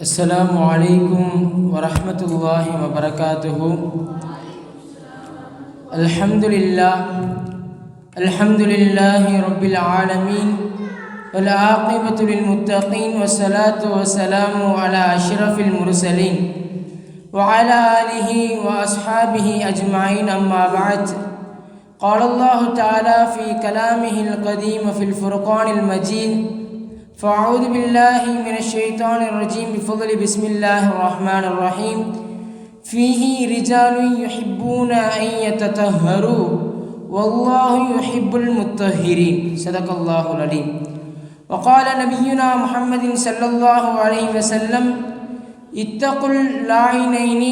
السلام عليكم ورحمة الله وبركاته. الحمد لله الحمد لله رب العالمين والعاقبة للمتقين والصلاة والسلام على أشرف المرسلين وعلى آله وأصحابه أجمعين أما بعد. قال الله تعالى في كلامه القديم في الفرقان المجيد فأعوذ بالله من الشيطان الرجيم بفضل بسم الله الرحمن الرحيم. فيه رجال يحبون أن يتطهروا. والله يحب المطهرين. صدق الله العليم. وقال نبينا محمد صلى الله عليه وسلم اتقوا اللاعنين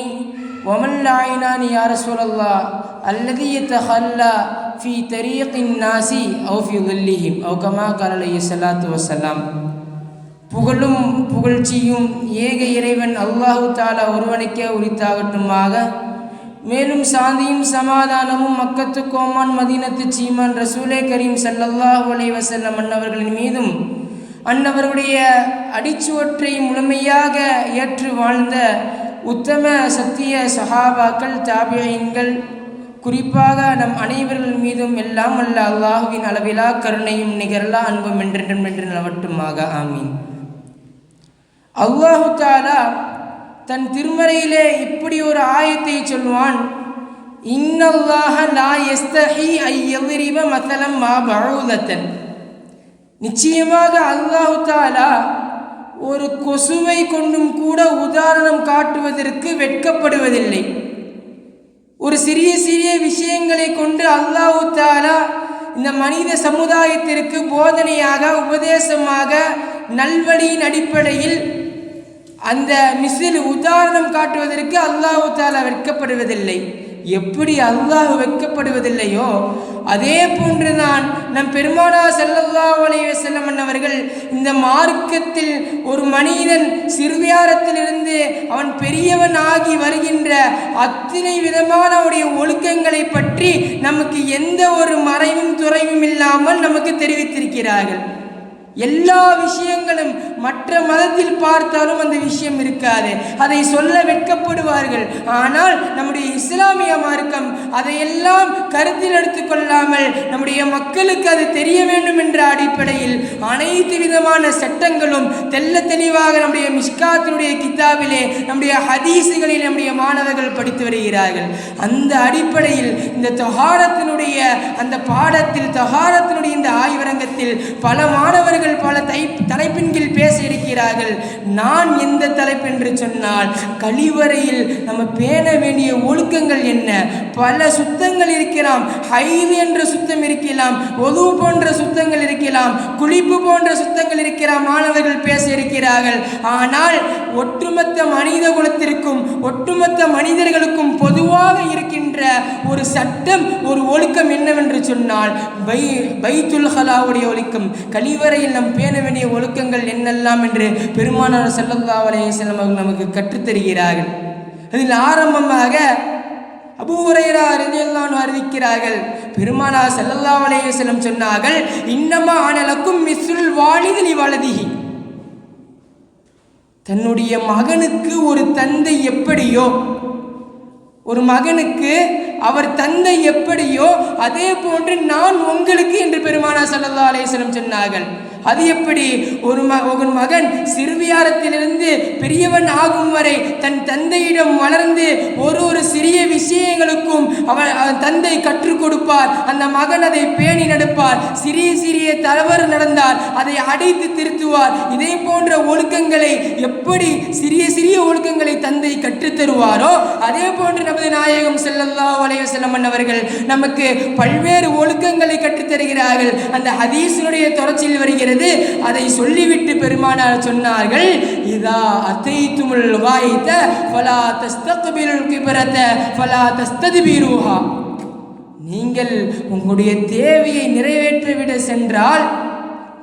ومن لاعنان يا رسول الله الذي يتخلى في طريق الناس أو في ظلهم أو كما قال عليه الصلاة والسلام புகழும் புகழ்ச்சியும் ஏக இறைவன் அல்லாஹு தாலா ஒருவனுக்கே உரித்தாகட்டுமாக மேலும் சாந்தியும் சமாதானமும் மக்கத்து கோமான் மதீனத்து சீமான் ரசூலே கரீம் சல்லல்லாஹு அலைஹி வஸல்லம் அன்னவர்களின் மீதும் அன்னவர்களுடைய அடிச்சுவற்றை முழுமையாக ஏற்று வாழ்ந்த உத்தம சத்திய சஹாபாக்கள் தாபியங்கள் குறிப்பாக நம் அனைவர்கள் மீதும் எல்லாம் அல்ல அல்லாஹுவின் அளவிலா கருணையும் நிகரலா அன்பும் என்றென்றும் என்று நிலவட்டுமாக. ஆமீன். அல்லாஹு தாலா தன் திருமறையிலே இப்படி ஒரு ஆயத்தை சொல்வான் இன்னல்லாஹ லா எஸ்தஹி ஐயவிரிவ மசலம் மா பழுதத்தன் நிச்சயமாக அல்லாஹு தாலா ஒரு கொசுவை கொண்டும் கூட உதாரணம் காட்டுவதற்கு வெட்கப்படுவதில்லை. ஒரு சிறிய சிறிய விஷயங்களை கொண்டு அல்லாஹு தாலா இந்த மனித சமுதாயத்திற்கு போதனையாக உபதேசமாக நல்வழியின் அடிப்படையில் அந்த மிசில் உதாரணம் காட்டுவதற்கு அல்லாஹு தாலா வெட்கப்படுவதில்லை. எப்படி அல்லாஹ் வைக்கப்படுவதில்லையோ அதே போன்றுதான் நம் பெருமானா செல்லல்லா அலைய செல்லம் அவர்கள் இந்த மார்க்கத்தில் ஒரு மனிதன் சிறுவியாரத்திலிருந்து அவன் பெரியவன் ஆகி வருகின்ற அத்தனை விதமான அவருடைய ஒழுக்கங்களை பற்றி நமக்கு எந்த ஒரு மறைவும் துறைவும் இல்லாமல் நமக்கு தெரிவித்திருக்கிறார்கள். எல்லா விஷயங்களும் மற்ற மதத்தில் பார்த்தாலும் அந்த விஷயம் இருக்காது. அதை சொல்ல வெட்கப்படுவார்கள். ஆனால் நம்முடைய இஸ்லாமிய மார்க்கம் அதையெல்லாம் கருத்தில் எடுத்துக்கொள்ளாமல் நம்முடைய மக்களுக்கு அது தெரிய வேண்டும் என்ற அடிப்படையில் அனைத்து விதமான சட்டங்களும் தெல்ல தெளிவாக நம்முடைய மிஷ்காத்தினுடைய கிதாபிலே நம்முடைய ஹதீஸுகளில் நம்முடைய மாணவர்கள் படித்து வருகிறார்கள். அந்த அடிப்படையில் இந்த தொகாரத்தினுடைய அந்த பாடத்தில் தொகாரத்தினுடைய இந்த ஆய்வரங்கத்தில் பல மாணவர்கள் பல தை தலைப்பின் கீழ் பேச இருக்கிறார்கள் நான் எந்த தலைப்பு என்று சொன்னால் கழிவறையில் நம்ம பேண வேண்டிய ஒழுக்கங்கள் என்ன? பல சுத்தங்கள் இருக்கலாம். ஹைது என்ற சுத்தம் இருக்கலாம். ஒது போன்ற சுத்தங்கள் இருக்கலாம். குளிப்பு போன்ற சுத்தங்கள் இருக்கிற மாணவர்கள் பேச இருக்கிறார்கள் ஆனால் ஒட்டுமொத்த மனித குலத்திற்கும் ஒட்டுமொத்த மனிதர்களுக்கும் பொதுவாக இருக்கின்ற ஒரு சட்டம் ஒரு ஒழுக்கம் என்னவென்று சொன்னால் பை பைத்துல் ஹலாவுடைய ஒழுக்கம். கழிவறையில் நம் பேண வேண்டிய ஒழுக்கங்கள் என்னெல்லாம் என்று பெருமானார் செல்லல்லா அலையம் அவர்கள் நமக்கு கற்றுத்தருகிறார்கள் அதில் ஆரம்பமாக அபூரையரா அறிஞர்தான் அறிவிக்கிறார்கள். பெருமானா செல்லல்லா அலையம் சொன்னார்கள் இன்னமா ஆனலக்கும் மிஸ்ருல் வாலிதிலி வலதிகி தன்னுடைய மகனுக்கு ஒரு தந்தை எப்படியோ ஒரு மகனுக்கு அவர் தந்தை எப்படியோ அதே போன்று நான் உங்களுக்கு என்று பெருமானா சல்லா அலேஸ்வரம் சொன்னார்கள். அது எப்படி? ஒரு ம ஒரு மகன் சிறுவியாரத்திலிருந்து பெரியவன் ஆகும் வரை தன் தந்தையிடம் வளர்ந்து ஒரு ஒரு சிறிய விஷயங்களுக்கும் அவன் தந்தை கற்றுக் கொடுப்பார். அந்த மகன் அதை பேணி நடப்பார். சிறிய சிறிய தவறு நடந்தால் அடைத்து திருத்துவார். இதே போன்ற ஒழுக்கங்களை எப்படி சிறிய சிறிய ஒழுக்கங்களை தந்தை கற்றுத்தருவாரோ அதே போன்று நமது நாயகம் செல்லல்லா வலைய செல்லமன் அவர்கள் நமக்கு பல்வேறு ஒழுக்கங்களை கற்றுத்தருகிறார்கள். அந்த ஹதீஸினுடைய தொடர்ச்சியில் வருகிறது. அதை சொல்லிவிட்டு பெருமானார் சொன்னார்கள் இதா அத்தைத்துமுல் வாய்த்த ஃபலா தஸ்தக்பிலுல் கிபரத ஃபலா தஸ்தத்பீருஹா. நீங்கள் உங்களுடைய தேவையை நிறைவேற்றிவிட சென்றால்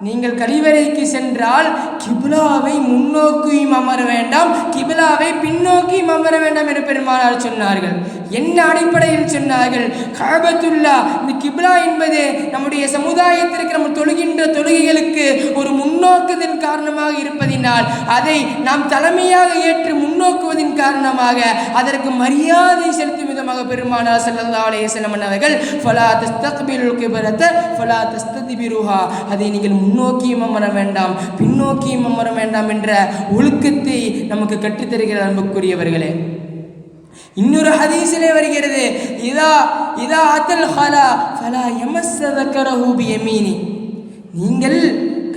நீங்கள் கழிவறைக்கு சென்றால் கிபிலாவை முன்னோக்கியும் அமர வேண்டாம் கிபிலாவை பின்னோக்கியும் அமர வேண்டாம் என்று பெருமானார் சொன்னார்கள். என்ன அடிப்படையில் சொன்னார்கள்? காபத்துல்லா இந்த கிபிலா என்பது நம்முடைய சமுதாயத்திற்கு நம்ம தொழுகின்ற தொழுகைகளுக்கு ஒரு முன்னோக்கத்தின் காரணமாக இருப்பதினால் அதை நாம் தலைமையாக ஏற்று முன்னோக்குவதின் காரணமாக அதற்கு மரியாதை செலுத்தி விதமாக பெருமானா ஸல்லல்லாஹு அலைஹி வஸல்லம் அவர்கள் ஃபலா தஸ்தக்பிலுல் ஃபலா தஸ்ததிபிருஹா. அதை நீங்கள் முன்னோக்கியும் அமர வேண்டாம் பின்னோக்கியும் அமர வேண்டாம் என்ற ஒழுக்கத்தை நமக்கு கற்றுத்தருகிற அன்புக்குரியவர்களே. இன்னொரு ஹதீஸிலே வருகிறது இதா இதா அத்தல் ஹலா ஃபலா ஹூபி எமினி நீங்கள்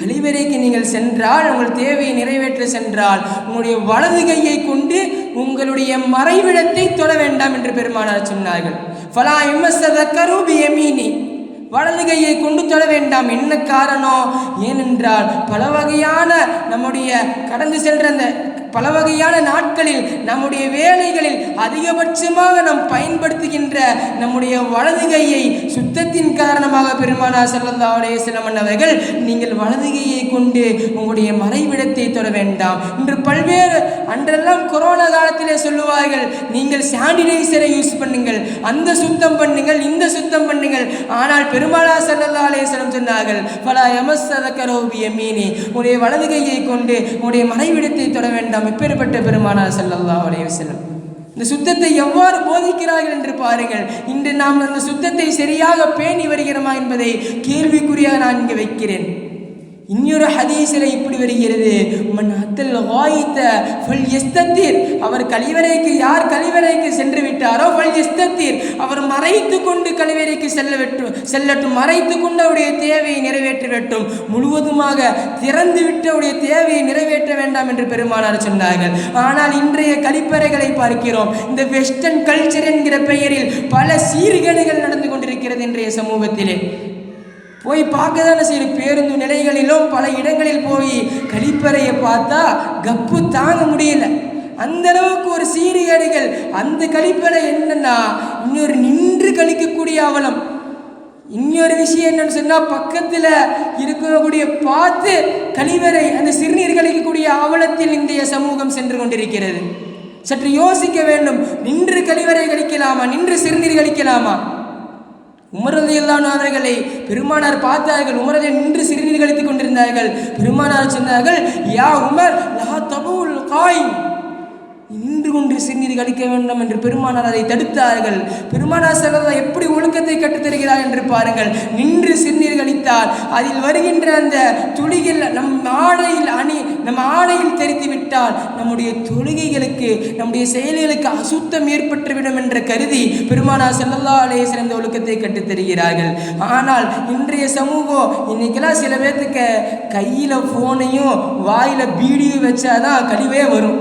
கழிவறைக்கு நீங்கள் சென்றால் உங்கள் தேவையை நிறைவேற்ற சென்றால் உங்களுடைய வலது கையை கொண்டு உங்களுடைய மறைவிடத்தை தொட வேண்டாம் என்று பெருமானார் சொன்னார்கள். ஃபலா யமஸ்ஸதக்கரு பியமீனி. வலது கையை கொண்டு தொட வேண்டாம். என்ன காரணம்? ஏனென்றால் பல வகையான நம்முடைய கடந்து சென்ற அந்த பல வகையான நாட்களில் நம்முடைய வேலைகளில் அதிகபட்சமாக நாம் பயன்படுத்துகின்ற நம்முடைய வலது கையை சுத்தத்தின் காரணமாக பெருமானா ஸல்லல்லாஹு அலைஹி அவர்கள் நீங்கள் வலது கையை கொண்டு உங்களுடைய மறைவிடத்தை தொட வேண்டாம். இன்று பல்வேறு அன்றெல்லாம் கொரோனா காலத்திலே சொல்லுவார்கள் நீங்கள் சானிடைசரை யூஸ் பண்ணுங்கள் அந்த சுத்தம் பண்ணுங்கள் இந்த சுத்தம் பண்ணுங்கள். ஆனால் பெருமாளா ஸல்லல்லாஹு அலைஹி சொன்னார்கள் பல எமஸ் சதக்கரோபிய மீனி உடைய வலது கையை கொண்டு உங்களுடைய மறைவிடத்தை தொட வேண்டாம். எப்பேற்பட்ட பெருமானார் செல்லல்லா அலைஹி செல்லும் இந்த சுத்தத்தை எவ்வாறு போதிக்கிறார்கள் என்று பாருங்கள். இன்று நாம் அந்த சுத்தத்தை சரியாக பேணி வருகிறோமா என்பதை கேள்விக்குறியாக நான் இங்கே வைக்கிறேன். இன்னொரு ஹதீஸில் இப்படி வருகிறது. மன் அத்தல் வாயித்த ஃபல் எஸ்தத்தீர் அவர் கழிவறைக்கு யார் கழிவறைக்கு சென்று விட்டாரோ ஃபல் எஸ்தத்தீர் அவர் மறைத்து கொண்டு கழிவறைக்கு செல்ல வெட்டும் செல்லட்டும். மறைத்து கொண்டு அவருடைய தேவையை நிறைவேற்ற வெட்டும் முழுவதுமாக திறந்து விட்டு அவருடைய தேவையை நிறைவேற்ற வேண்டாம் என்று பெருமானார் சொன்னார்கள். ஆனால் இன்றைய கழிப்பறைகளை பார்க்கிறோம். இந்த வெஸ்டர்ன் கல்ச்சர் என்கிற பெயரில் பல சீர்கேடுகள் நடந்து கொண்டிருக்கிறது இன்றைய சமூகத்திலே. போய் பார்க்க தானே செய்யும் பேருந்து நிலைகளிலும் பல இடங்களில் போய் கழிப்பறையை பார்த்தா கப்பு தாங்க முடியல. அந்த அளவுக்கு ஒரு சீர்கேடுகள் அந்த கழிப்பறை என்னன்னா இன்னொரு நின்று கழிக்கக்கூடிய அவலம். இன்னொரு விஷயம் என்னன்னு சொன்னால் பக்கத்தில் இருக்கக்கூடிய பார்த்து கழிவறை அந்த சிறுநீர் கழிக்கக்கூடிய அவலத்தில் இந்திய சமூகம் சென்று கொண்டிருக்கிறது. சற்று யோசிக்க வேண்டும். நின்று கழிவறை கழிக்கலாமா? நின்று சிறுநீர் கழிக்கலாமா? உமரதையில்லான அவர்களை பெருமானார் பார்த்தார்கள். உமரதை நின்று சிறுநீர் கழித்துக் கொண்டிருந்தார்கள். பெருமானார் சொன்னார்கள் யா உமர் லா தபுல் காய் நின்று கொண்டு சிறுநீர் கழிக்க வேண்டும் என்று பெருமானார் அதை தடுத்தார்கள். பெருமானார் செல்லதா எப்படி ஒழுக்கத்தை கற்றுத் தருகிறார் என்று பாருங்கள். நின்று சிறுநீர் கழித்தால் அதில் வருகின்ற அந்த துளிகள் நம் ஆடையில் அணி நம் ஆடையில் தெரித்து விட்டால் நம்முடைய தொழுகைகளுக்கு நம்முடைய செயல்களுக்கு அசுத்தம் ஏற்பட்டுவிடும் என்ற கருதி பெருமானார் செல்லல்லா சிறந்த ஒழுக்கத்தை கற்றுத் தருகிறார்கள். ஆனால் இன்றைய சமூகம் இன்னைக்கெல்லாம் சில பேர்த்துக்கு கையில் ஃபோனையும் வாயில் பீடியும் வச்சாதான் கழிவே வரும்.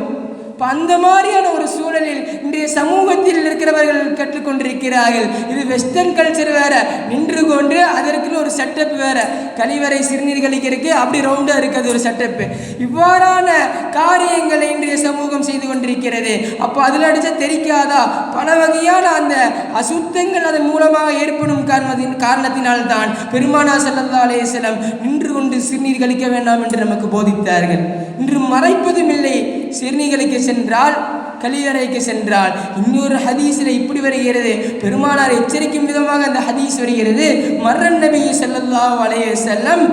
இப்போ அந்த மாதிரியான ஒரு சூழலில் இன்றைய சமூகத்தில் இருக்கிறவர்கள் கற்றுக்கொண்டிருக்கிறார்கள். இது வெஸ்டர்ன் கல்ச்சர் வேற. நின்று கொண்டு அதற்குன்னு ஒரு செட்டப் வேற. கழிவறை சிறுநீர் கழிக்கிறதுக்கு அப்படி ரவுண்டாக இருக்கிறது ஒரு செட்டப்பு இவ்வாறான காரியங்களை இன்றைய சமூகம் செய்து கொண்டிருக்கிறது. அப்போ அதில் அடித்தா தெரிக்காதா? பல வகையான அந்த அசுத்தங்கள் அதன் மூலமாக ஏற்படும் காரணத்தின் காரணத்தினால்தான் பெருமானா செல்லதாலே அலைஹி நின்று கொண்டு சிறுநீர் கழிக்க வேண்டாம் என்று நமக்கு போதித்தார்கள். இன்று மறைப்பதும் இல்லை சிறுநீர் கழிக்க சென்றால் கழிவறைக்கு சென்றால். இன்னொரு ஹதீஸில் இப்படி வருகிறது. பெருமானார் எச்சரிக்கும் விதமாக அந்த ஹதீஸ் வருகிறது. மர்ரன் நபி செல்லல்லா அலைஹி செல்லம்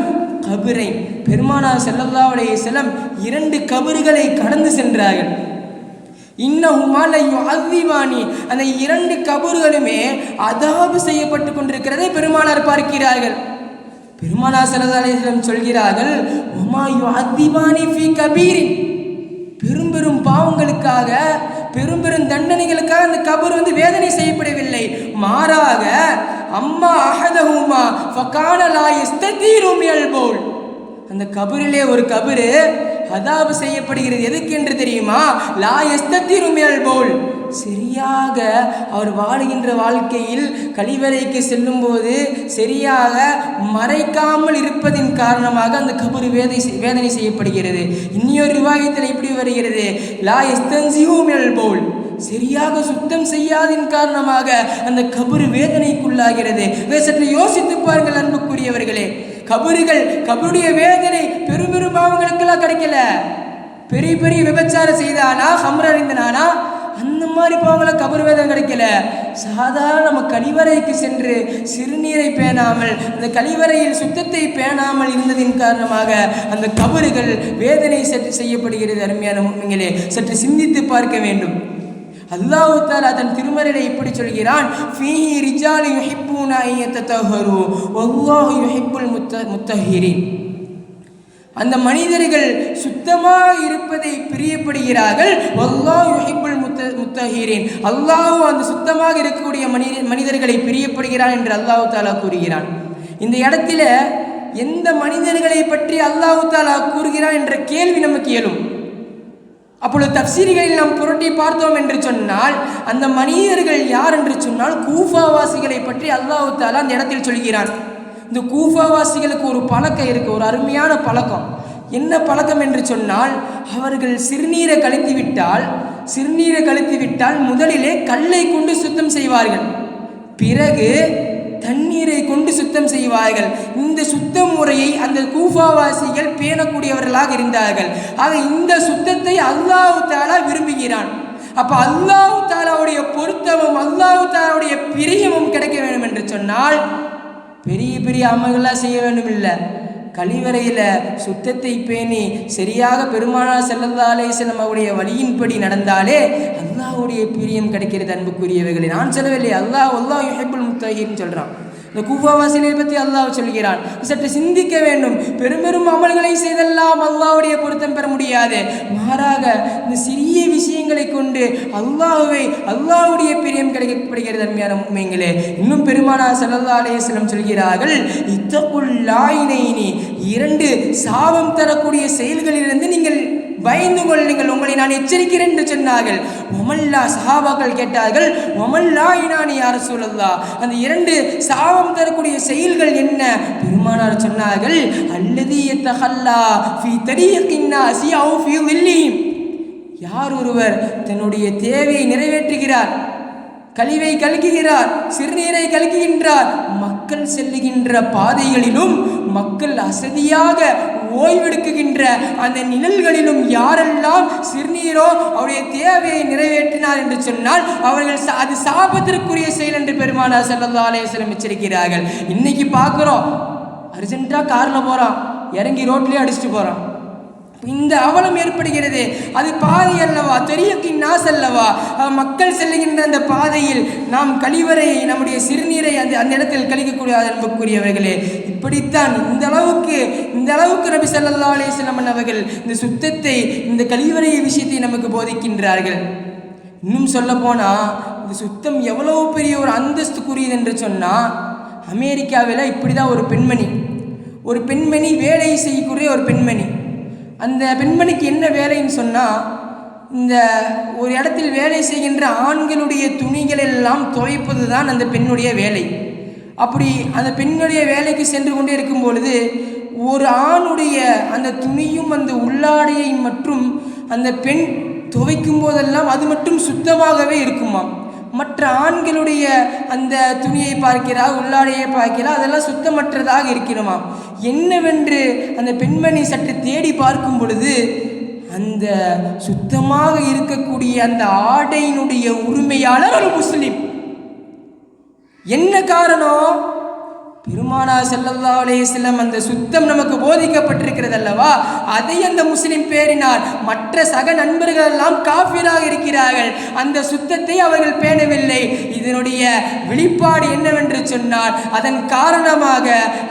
கபரை பெருமானார் செல்லல்லா அலைஹி செல்லம் இரண்டு கபறுகளை கடந்து சென்றார்கள். இன்னஹுமால அந்த இரண்டு கபறுகளுமே அதாபு செய்யப்பட்டு கொண்டிருக்கிறதை பெருமானார் பார்க்கிறார்கள். பெருமானார் ஸல்லல்லாஹு அலைஹி சொல்கிறார்கள் உமா யுஅذிபானி ஃபீ கபீரின். பெரும் பெரும் பாவங்களுக்காக பெரும் பெரும் தண்டனைகளுக்காக அந்த கபர் வந்து வேதனை செய்யப்படவில்லை. மாறாக அம்மா அஹதஹுமா ஃபகான லா யஸ்ததீரு அந்த கபரிலே ஒரு கபரு அதாவது செய்யப்படுகிறது எதுக்கு என்று தெரியுமா? லா எஸ்தத்திரு மினல் போல் சரியாக அவர் வாழுகின்ற வாழ்க்கையில் கழிவறைக்கு செல்லும்போது சரியாக மறைக்காமல் இருப்பதின் காரணமாக அந்த கபரு வேதை வேதனை செய்யப்படுகிறது. இன்னொரு விவாகத்தில் இப்படி வருகிறது? லா எஸ்தன்சிஹூ மினல் போல் சரியாக சுத்தம் செய்யாதின் காரணமாக அந்த கபரு வேதனைக்குள்ளாகிறது. சற்று யோசித்து பாருங்கள் அன்புக்குரியவர்களே. கபறுகள் கபருடைய வேதனை பெரும் பெரும் பாவங்களுக்கெல்லாம் கிடைக்கல. பெரிய பெரிய விபச்சாரம் செய்தானா ஹம்ர அறிந்தனானா? அந்த மாதிரி பாவங்களை கபர் வேதம் கிடைக்கல. சாதாரண நம்ம கழிவறைக்கு சென்று சிறுநீரை பேணாமல் அந்த கழிவறையில் சுத்தத்தை பேணாமல் இருந்ததின் காரணமாக அந்த கபறுகள் வேதனை சற்று செய்யப்படுகிறது அருமையான உண்மைகளே சற்று சிந்தித்து பார்க்க வேண்டும். அல்லாஹு தாலா தன் திருமறையில இப்படி சொல்கிறான் ஃபீஹி ரிஜாலு யுஹிப்பூன அன் யத்ததஹரு வல்லாஹு யுஹிப்புல் முத்த முத்தஹிரின். அந்த மனிதர்கள் சுத்தமாக இருப்பதை பிரியப்படுகிறார்கள் அல்லாஹ் யுஹிப்புல் முத்த முத்தஹீரேன். அல்லாஹ் அந்த சுத்தமாக இருக்கக்கூடிய மனித மனிதர்களை பிரியப்படுகிறான் என்று அல்லாஹு தாலா கூறுகிறான். இந்த இடத்துல எந்த மனிதர்களை பற்றி அல்லாஹு தாலா கூறுகிறான் என்ற கேள்வி நமக்கு எழும். அப்பொழுது தப்சீரிகளில் நாம் புரட்டி பார்த்தோம் என்று சொன்னால் அந்த மனிதர்கள் யார் என்று சொன்னால் கூஃபாவாசிகளை பற்றி அல்லாஹு தாலா அந்த இடத்தில் சொல்கிறான். இந்த கூஃபாவாசிகளுக்கு ஒரு பழக்கம் இருக்கு ஒரு அருமையான பழக்கம். என்ன பழக்கம் என்று சொன்னால் அவர்கள் சிறுநீரை கழித்து விட்டால் சிறுநீரை கழித்து விட்டால் முதலிலே கல்லை கொண்டு சுத்தம் செய்வார்கள். பிறகு தண்ணீரை கொண்டு சுத்தம் செய்வார்கள். இந்த சுத்த முறையை அந்த கூஃபாவாசிகள் பேணக்கூடியவர்களாக இருந்தார்கள். ஆக இந்த சுத்தத்தை அல்லாஹு தாலா விரும்புகிறான். அப்போ அல்லாஹு தாலாவுடைய பொருத்தமும் அல்லாஹு தாலாவுடைய பிரியமும் கிடைக்க வேண்டும் என்று சொன்னால் பெரிய பெரிய அமல்களாக செய்ய வேண்டும் இல்லை கழிவறையில் சுத்தத்தை பேணி சரியாக பெருமானார் செல்லதாலே அலேசலம் வழியின்படி நடந்தாலே அல்லாஹ்வுடைய பிரியம் கிடைக்கிறது அன்புக்குரியவைகளை. நான் சொல்லவில்லை. அல்லாஹ் அல்லாஹ் ஹெபுல் முத்தகின்னு சொல்கிறான் இந்த கூஃபாவாசிலை பற்றி அல்லாஹ் சொல்கிறான். சற்று சிந்திக்க வேண்டும். பெரும் பெரும் அமல்களை செய்தெல்லாம் அல்லாவுடைய பொருத்தம் பெற முடியாது. மாறாக இந்த சிறிய விஷயங்களை கொண்டு அல்லாஹுவை அல்லாஹுடைய பிரியம் கிடைக்கப்படுகிறது அருமையான உண்மைங்களே இன்னும் பெருமானா சல்லா அலையம் சொல்கிறார்கள் இத்தகுல்லாயினைனி இரண்டு சாபம் தரக்கூடிய செயல்களிலிருந்து நீங்கள் பயந்து கொள்ளுங்கள் உங்களை நான் எச்சரிக்கிறேன் என்று சொன்னார்கள். ஒமல்லா சஹாபாக்கள் கேட்டார்கள் ஒமல்லா இனானி யார் சூழல்லா அந்த இரண்டு சாபம் தரக்கூடிய செயல்கள் என்ன? பெருமானார் சொன்னார்கள் அல்லது எத்தகல்லா ஃபி தரியக்கின்னா சியாவு ஃபி வில்லியும் யார் ஒருவர் தன்னுடைய தேவையை நிறைவேற்றுகிறார் கழிவை கலக்குகிறார் சிறுநீரை கலக்குகின்றார் மக்கள் செல்லுகின்ற பாதைகளிலும் மக்கள் அசதியாக ஓய்வெடுக்குகின்ற அந்த நிழல்களிலும் யாரெல்லாம் சிறுநீரோ அவருடைய தேவையை நிறைவேற்றினார் என்று சொன்னால் அவர்கள் சா- அது சாபத்திற்குரிய செயல் என்று பெருமானார் ஸல்லல்லாஹு அலைஹி எச்சரிக்கிறார்கள். இன்னைக்கு பார்க்குறோம் அர்ஜென்ட்டாக காரில் போகிறான் இறங்கி ரோட்லேயே அடிச்சுட்டு போகிறான் இந்த அவலம் ஏற்படுகிறது. அது பாதை அல்லவா? தெரியக்கின் நாஸ் அல்லவா? மக்கள் செல்லுகின்ற அந்த பாதையில் நாம் கழிவறையை நம்முடைய சிறுநீரை அந்த அந்த இடத்தில் கழிக்கக்கூடிய அன்புக்குரியவர்களே இப்படித்தான் இந்த அளவுக்கு இந்த அளவுக்கு நபி சல்லா அலைஹி அவர்கள் இந்த சுத்தத்தை இந்த கழிவறை விஷயத்தை நமக்கு போதிக்கின்றார்கள். இன்னும் சொல்ல இந்த சுத்தம் எவ்வளவு பெரிய ஒரு அந்தஸ்துக்குரியது என்று சொன்னால் அமெரிக்காவில் இப்படி தான் ஒரு பெண்மணி. ஒரு பெண்மணி வேலை செய்யக்கூடிய ஒரு பெண்மணி. அந்த பெண்மணிக்கு என்ன வேலைன்னு சொன்னால் இந்த ஒரு இடத்தில் வேலை செய்கின்ற ஆண்களுடைய துணிகள் எல்லாம் துவைப்பது தான் அந்த பெண்ணுடைய வேலை. அப்படி அந்த பெண்ணுடைய வேலைக்கு சென்று கொண்டே இருக்கும் பொழுது ஒரு ஆணுடைய அந்த துணியும் அந்த உள்ளாடையை மற்றும் அந்த பெண் துவைக்கும் போதெல்லாம் அது மட்டும் சுத்தமாகவே இருக்குமாம். மற்ற ஆண்களுடைய அந்த துணியை பார்க்கிறா உள்ளாடையை பார்க்கிறா அதெல்லாம் சுத்தமற்றதாக இருக்கிறோமா என்னவென்று அந்த பெண்மணி சற்று தேடி பார்க்கும் பொழுது அந்த சுத்தமாக இருக்கக்கூடிய அந்த ஆடையினுடைய உரிமையாளர் ஒரு முஸ்லீம். என்ன காரணம்? பெருமானா செல்லல்லா அலைஹி செல்லம் அந்த சுத்தம் நமக்கு போதிக்கப்பட்டிருக்கிறது அல்லவா அதை அந்த முஸ்லிம் பேரினார் மற்ற சக நண்பர்கள் எல்லாம் காஃபிராக இருக்கிறார்கள். அந்த சுத்தத்தை அவர்கள் பேணவில்லை. இதனுடைய வெளிப்பாடு என்னவென்று சொன்னால் அதன் காரணமாக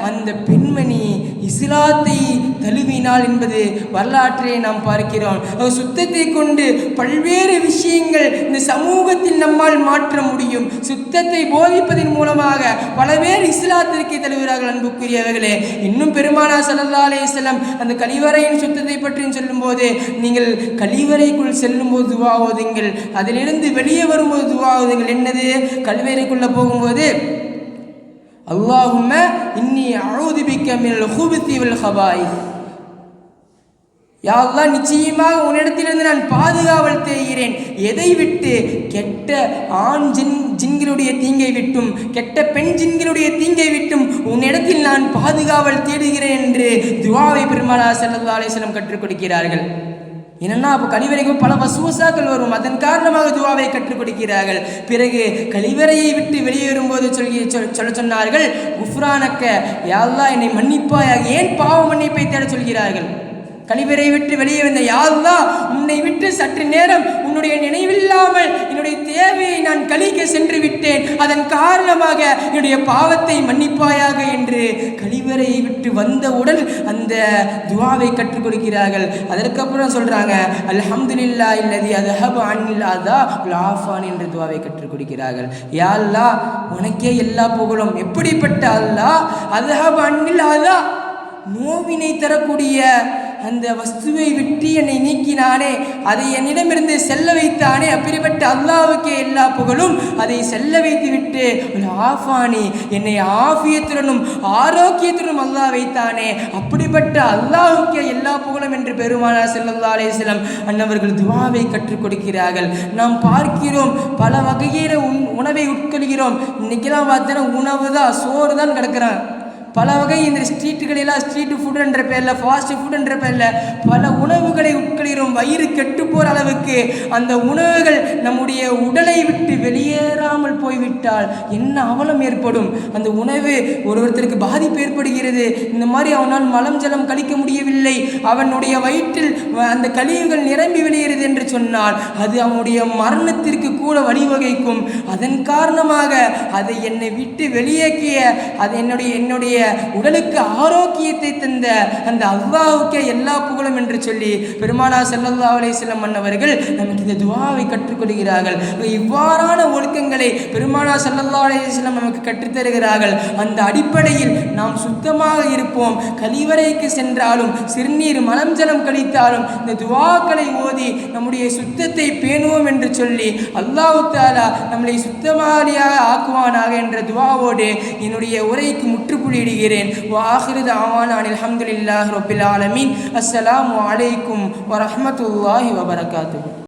அந்த பெண்மணி இஸ்லாத்தை தழுவினாள் என்பது வரலாற்றை நாம் பார்க்கிறோம். சுத்தத்தை கொண்டு பல்வேறு விஷயங்கள் இந்த சமூகத்தில் நம்மால் மாற்ற முடியும். சுத்தத்தை போதிப்பதன் மூலமாக பல பேர் இஸ்லாத்திற்கு தழுவுகிறார்கள் அன்புக்குரியவர்களே. இன்னும் பெருமானா ஸல்லல்லாஹு அலைஹி அந்த கழிவறையின் சுத்தத்தை பற்றி சொல்லும்போது நீங்கள் கழிவறைக்குள் செல்லும்போது துவா ஓதுங்கள் அதிலிருந்து வெளியே வரும்போது துவா ஓதுங்கள். என்னது? கழிவறைக்குள்ள போகும்போது அல்லாஹும்ம இன்னி அழுதுபிக்க பிக்க மினல் ஹுபுத்தி யா நிச்சயமாக உன்னிடத்திலிருந்து நான் பாதுகாவல் தேகிறேன் எதை விட்டு? கெட்ட ஆண் ஜின் ஜின்களுடைய தீங்கை விட்டும் கெட்ட பெண் ஜின்களுடைய தீங்கை விட்டும் உன்னிடத்தில் நான் பாதுகாவல் தேடுகிறேன் என்று துவாவை பெருமாளா ஸல்லல்லாஹு ஆலேசனம் கற்றுக் கொடுக்கிறார்கள். என்னன்னா அப்போ கழிவறைக்கும் பல வசுவசாக்கள் வரும். அதன் காரணமாக துவாவை கற்றுக் கொடுக்கிறார்கள். பிறகு கழிவறையை விட்டு வெளியேறும் போது சொல்லி சொல்- சொல்ல சொன்னார்கள் குஃப்ரானக்க யாழ்லா என்னை மன்னிப்பாயாக ஏன் பாவ மன்னிப்பை தேட சொல்கிறார்கள்? கழிவறை விட்டு வெளியே வந்த யாருதான் உன்னை விட்டு சற்று நேரம் உன்னுடைய நினைவில்லாமல் என்னுடைய தேவையை நான் கழிக்க சென்று விட்டேன். அதன் காரணமாக என்னுடைய பாவத்தை மன்னிப்பாயாக என்று கழிவறையை விட்டு வந்தவுடன் அந்த துவாவை கற்றுக் கொடுக்கிறார்கள் அதற்கப்புறம் சொல்றாங்க அல்ஹம்துலில்லா இல்லதி அதஹப அன்னில் லாஃபான் என்ற துவாவை கற்றுக் கொடுக்கிறார்கள் யா உனக்கே எல்லா புகழும். எப்படிப்பட்ட அல்லா அதஹப அன்னில் அதா நோவினை தரக்கூடிய அந்த வஸ்துவை விட்டு என்னை நீக்கினானே அதை என்னிடமிருந்து செல்ல வைத்தானே அப்படிப்பட்ட அல்லாவுக்கே எல்லா புகழும் அதை செல்ல வைத்து விட்டு ஒரு ஆஃபானி என்னை ஆஃபியத்துடனும் ஆரோக்கியத்துடனும் அல்லாஹ் வைத்தானே அப்படிப்பட்ட அல்லாவுக்கே எல்லா புகழும் என்று பெருமானா செல்லல்லா அலையம் அன்னவர்கள் துவாவை கற்றுக் கொடுக்கிறார்கள். நாம் பார்க்கிறோம் பல வகையில உண் உணவை உட்கொள்கிறோம். இன்னைக்கெல்லாம் பார்த்தோன்னா உணவு தான் சோறு தான் கிடக்கிறான். பல வகை இந்த ஸ்ட்ரீட்டுகளெல்லாம் ஸ்ட்ரீட் ஃபுட் என்ற பேரில் ஃபாஸ்ட் ஃபுட் என்ற பேரில் பல உணவுகளை உட்கொள்கிறோம். வயிறு கெட்டு போகிற அளவுக்கு அந்த உணவுகள் நம்முடைய உடலை விட்டு வெளியேறாமல் போய்விட்டால் என்ன அவலம் ஏற்படும்? அந்த உணவு ஒருவருக்கு பாதிப்பு ஏற்படுகிறது. இந்த மாதிரி அவனால் மலம் ஜலம் கழிக்க முடியவில்லை. அவனுடைய வயிற்றில் அந்த கழிவுகள் நிரம்பி விடுகிறது என்று சொன்னால் அது அவனுடைய மரணத்திற்கு கூட வழிவகைக்கும். அதன் காரணமாக அதை என்னை விட்டு வெளியேக்கிய அது என்னுடைய என்னுடைய உடலுக்கு ஆரோக்கியத்தை தந்த அந்த அல்லாஹ்வுக்கே எல்லா புகழும் என்று சொல்லி பெருமானா செல்லல்லா அலைஹி செல்லம் மன்னவர்கள் நமக்கு இந்த துவாவை கற்றுக்கொள்கிறார்கள் இவ்வாறான ஒழுக்கங்களை பெருமானா செல்லல்லா அலைஹி செல்லம் நமக்கு கற்றுத்தருகிறார்கள். அந்த அடிப்படையில் நாம் சுத்தமாக இருப்போம். கழிவறைக்கு சென்றாலும் சிறுநீர் மலம் ஜலம் கழித்தாலும் இந்த துவாக்களை ஓதி நம்முடைய சுத்தத்தை பேணுவோம் என்று சொல்லி அல்லாஹு தாலா நம்மளை சுத்தமாலியாக ஆக்குவானாக என்ற துவாவோடு என்னுடைய உரைக்கு முற்றுப்புள்ளியிடுகிறேன் வாஹிரு தாவான் அல்ஹம்துலில்லாஹி ரப்பில் ஆலமீன் அஸ்ஸலாமு அலைக்கும் வரஹ்மத்துல்லாஹி வபரகாத்துஹு